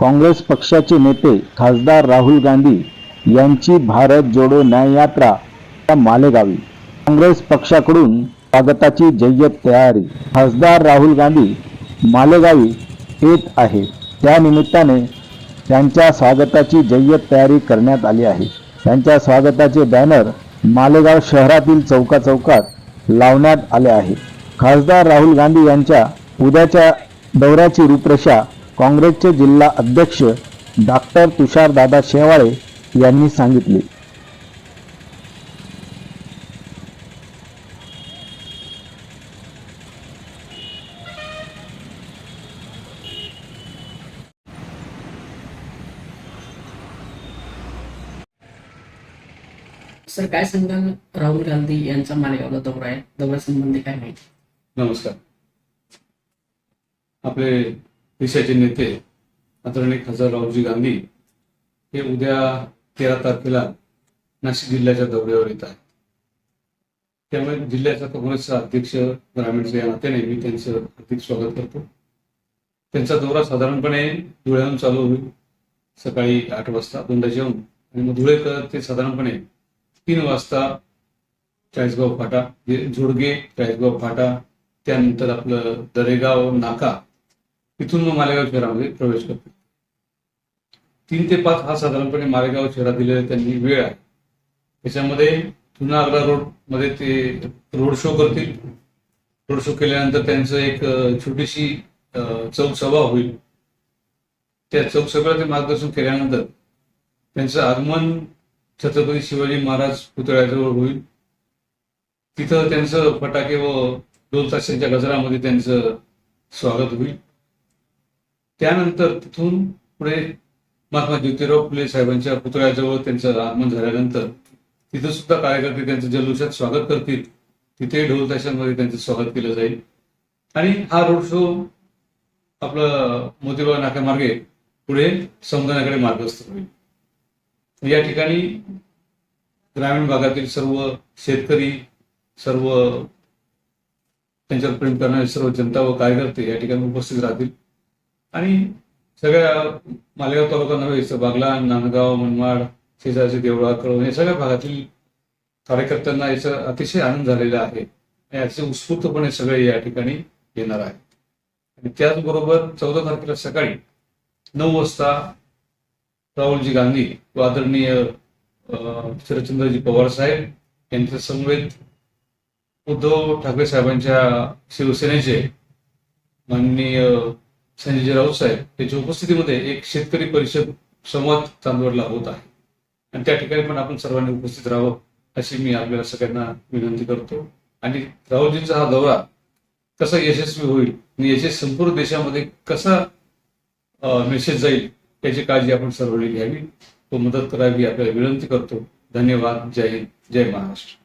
काँग्रेस पक्षाचे नेते खासदार राहुल गांधी यांची भारत जोडो न्याय यात्रा मालेगावी. काँग्रेस पक्षाकडून स्वागताची जय्यत तयारी. खासदार राहुल गांधी मालेगावी येत आहे. त्यानिमित्ताने त्यांच्या स्वागताची जय्यत तयारी करण्यात आली आहे. त्यांच्या स्वागताचे बॅनर मालेगाव शहरातील चौका चौकात लावण्यात आले आहे. खासदार राहुल गांधी यांच्या उद्याच्या दौऱ्याची रूपरेषा काँग्रेसचे जिल्हा अध्यक्ष डॉक्टर तुषारदादा शेवाळे यांनी सांगितली. सर काय सांगाल राहुल गांधी यांचा मालेगावला दौरा आहे. दौऱ्यासंबंधी काय माहिती? नमस्कार. आपले देशाचे नेते आदरणीय खासदार राहुलजी गांधी हे उद्या तेरा तारखेला नाशिक जिल्ह्याच्या दौऱ्यावर येत आहेत. त्यामुळे जिल्ह्याचा काँग्रेसचा अध्यक्ष ग्रामीणचे या नात्याने मी त्यांचं हार्दिक स्वागत करतो. त्यांचा दौरा साधारणपणे धुळ्याहून चालू होईल. सकाळी आठ वाजता दोनदा जेवण आणि मग धुळेकर ते साधारणपणे तीन वाजता चाळीसगाव फाटा जे जोडगे चाळीसगाव फाटा त्यानंतर आपलं दरेगाव नाका तिथून मग मालेगाव शहरामध्ये प्रवेश करते. तीन ते पाच हा साधारणपणे मालेगाव शहरात दिलेला त्यांनी वेळ आहे. त्याच्यामध्ये पुन्हा आग्रा रोडमध्ये ते रोड शो करतील. रोड शो केल्यानंतर त्यांचं एक छोटीशी चौक सभा होईल. त्या चौक सभेला ते मार्गदर्शन केल्यानंतर त्यांचं आगमन छत्रपती शिवाजी महाराज पुतळ्याजवळ होईल. तिथं त्यांचं फटाके व दोन ताशांच्या गजरामध्ये त्यांचं स्वागत होईल. त्यानंतर तिथून पुढे महात्मा ज्योतिराव फुले साहेबांच्या पुतळ्याजवळ त्यांचं आगमन झाल्यानंतर तिथं सुद्धा कार्यकर्ते त्यांचं जल्लोषात स्वागत करतील. तिथे ढोल ताशांमध्ये त्यांचं स्वागत केलं जाईल. आणि हा रोड शो आपलं मोतीबा नाक्यामार्गे पुढे समुद्राकडे मार्गस्थ होईल. या ठिकाणी ग्रामीण भागातील सर्व शेतकरी सर्व त्यांच्यावर प्रेम करणारे सर्व जनता व कार्यकर्ते या ठिकाणी उपस्थित राहतील. आणि सगळ्या मालेगाव तालुका नव्हे बागला नांदगाव मनमाड शेजारचे देवळा कळवण या सगळ्या भागातील कार्यकर्त्यांना याचा अतिशय आनंद झालेला आहे. आणि अतिशय उत्स्फूर्तपणे सगळे या ठिकाणी येणार आहेत. आणि त्याचबरोबर चौदा तारखेला सकाळी नऊ वाजता राहुलजी गांधी व आदरणीय शरदचंद्रजी पवार साहेब यांच्या समवेत उद्धव ठाकरे साहेबांच्या शिवसेनेचे माननीय संजय राऊत साहेब त्यांच्या उपस्थितीमध्ये एक शेतकरी परिषद संवाद चांदवडला होत आहे. आणि त्या ठिकाणी पण आपण सर्वांनी उपस्थित राहावं अशी मी आपल्याला सगळ्यांना विनंती करतो. आणि राहुलजींचा हा दौरा कसा यशस्वी होईल आणि याचे संपूर्ण देशामध्ये कसा मेसेज जाईल याची काळजी आपण सर्वांनी घ्यावी. तो मदत करावी आपल्याला विनंती करतो. धन्यवाद. जय हिंद. जय महाराष्ट्र.